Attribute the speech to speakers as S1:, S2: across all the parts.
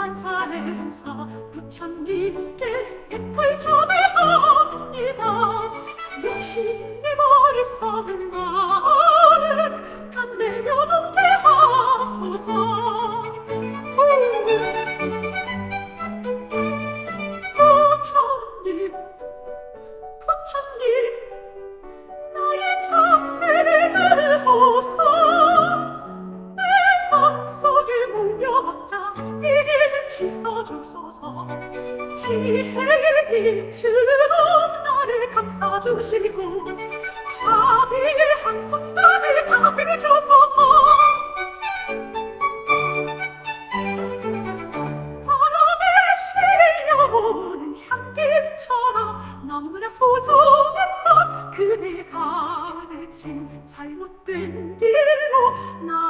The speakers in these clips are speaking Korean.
S1: 감사 부처님께 애플 참회합니다. 역시 내 머릿속은 말은 다 내려 놓게 하소서 씻어주소서. 지혜의 빛으로 나를 감싸주시고 자비의 한순간에 답해주소서. 바람에 실려오는 향기처럼 너무나 소중했던 그대 가르친 잘못된 길로 나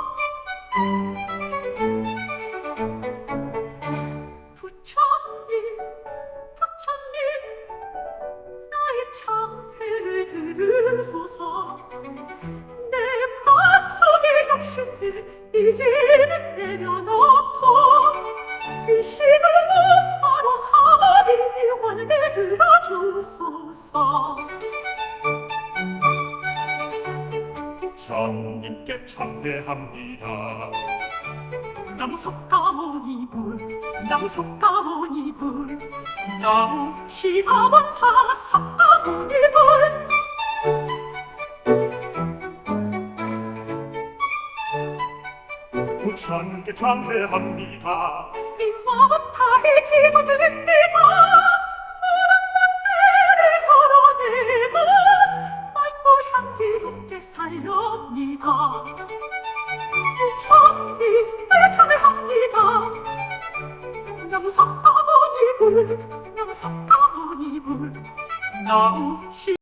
S1: 들으소서 내 마음속의 욕심들 이제는 내려놓고 이 심을 바로 하나님의 원을 들어주소서
S2: 부처님께 참배합니다.
S1: 나무 석가모니 불 나무 석가모니 불 나무 시아원사 석가모니 불
S2: 부처님께 참배합니다.
S1: 이 마음 다해 기도드립니다. 살렵니다. 부처님 내 참회합니다. 나무 석가모니 불 나무